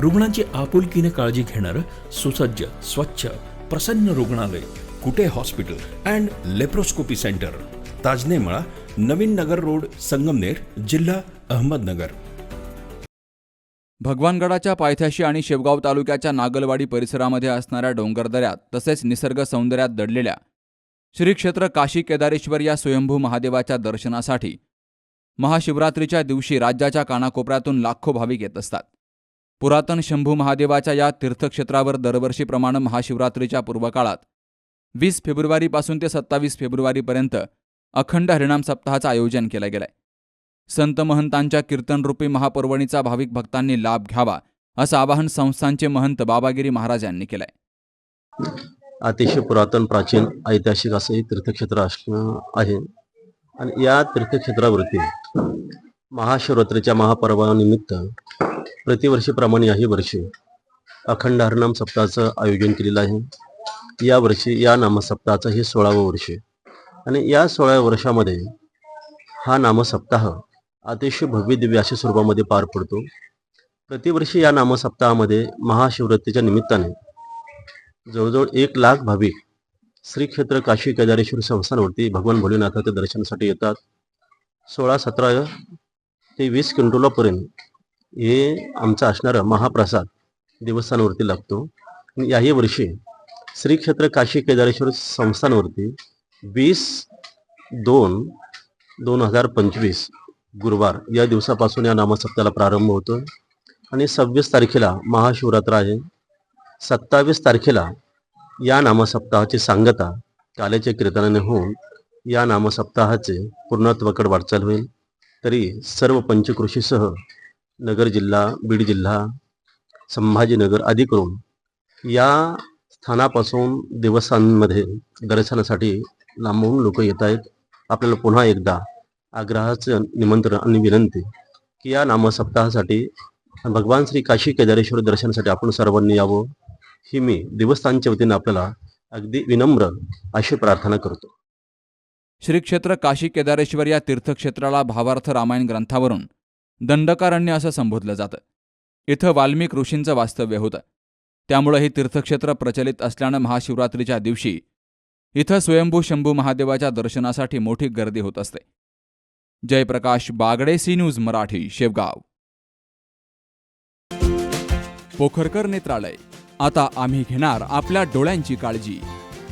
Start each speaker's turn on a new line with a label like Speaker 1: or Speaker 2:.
Speaker 1: रुग्णांची आपुलकीने काळजी घेणारं सुसज्ज स्वच्छ प्रसन्न रुग्णालय Kute hospital and laparoscopy centre. Tajnemala Navin Nagar road Sangamner जिल्हा अहमदनगर.
Speaker 2: भगवानगडाच्या पायथ्याशी आणि शेवगाव तालुक्याच्या नागलवाडी परिसरामध्ये असणाऱ्या डोंगरदऱ्यात तसेच निसर्ग सौंदर्यात दडलेल्या श्री क्षेत्र काशी केदारेश्वर या स्वयंभू महादेवाच्या दर्शनासाठी महाशिवरात्रीच्या दिवशी राज्याच्या कानाकोपऱ्यातून लाखो भाविक येत असतात. पुरातन शंभू महादेवाच्या या तीर्थक्षेत्रावर दरवर्षीप्रमाणे महाशिवरात्रीच्या पूर्वकाळात. वीस फेब्रुवारीपासून ते सत्तावीस फेब्रुवारीपर्यंत अखंड हरिणाम सप्ताहाचं आयोजन केलं गेलंय. संत महंतांच्या कीर्तनरूपी महापर्वणीचा भाविक भक्तांनी लाभ घ्यावा असं आवाहन संस्थांचे महंत बाबागिरी महाराज यांनी केलंय.
Speaker 3: अतिशय पुरातन प्राचीन ऐतिहासिक असं हे तीर्थक्षेत्र असणं आहे. आणि या तीर्थक्षेत्रावरती महाशिवरात्रीच्या महापर्वानिमित्त प्रतिवर्षीप्रमाणे याही वर्षी अखंड हरनाम सप्ताहाचं आयोजन केलेलं आहे. यावर्षी या नामसप्ताहाचं हे सोळावं वर्ष. आणि या सोळाव्या वर्षामध्ये हा नामसप्ताह अतिशय भव्य दिव्य अशा स्वरूपामध्ये पार पडतो. प्रतिवर्षी या नामसप्ताहामध्ये महाशिवरात्रीच्या निमित्ताने जवळजवळ एक लाख भाविक श्री क्षेत्र काशी केदारेश्वर संस्थानवरती भगवान भोलेनाथाच्या दर्शनासाठी येतात. सोळा सतरा ते वीस क्विंटोलापर्यंत हे आमचा असणारा महाप्रसाद देवस्थानावरती लागतो. आणि याही वर्षी श्री क्षेत्र काशी केदारेश्वर संस्थानवरती वीस दोन दोन हजार पंचवीस गुरुवार या दिवसापासून या नामसप्त्याला प्रारंभ होतो. आणि सव्वीस तारखेला महाशिवरात्र आहे. सत्तावीस तारखेला या नामसप्ताहाची सांगता कालेच्या कीर्तनाने होऊन या नामसप्ताहाचे पूर्णत्वाकडे वाटचाल होईल. तरी सर्व पंचकृषीसह नगर जिल्हा बीड जिल्हा संभाजीनगर आदी करून या स्थानापासून देवस्थानमध्ये दर्शनासाठी लांबून लोक येत आहेत. आपल्याला पुन्हा एकदा आग्रहाचं निमंत्रण आणि विनंती की या नामसप्ताहासाठी भगवान श्री काशी केदारेश्वर दर्शनासाठी आपण सर्वांनी यावं. ही मी देवस्थानच्या वतीने आपल्याला अगदी विनम्र अशी प्रार्थना करतो.
Speaker 2: श्रीक्षेत्र काशी केदारेश्वर या तीर्थक्षेत्राला भावार्थ रामायण ग्रंथावरून दंडकारण्य असं संबोधलं जातं. इथं वाल्मिक ऋषींचं वास्तव्य होतं. त्यामुळं हे तीर्थक्षेत्र प्रचलित असल्यानं महाशिवरात्रीच्या दिवशी इथं स्वयंभू शंभू महादेवाच्या दर्शनासाठी मोठी गर्दी होत असते. Jayprakash Bagade C news Marathi Shevgaon. Pokharkar Netralaya. आता आम्ही घेणार आपल्या डोळ्यांची काळजी.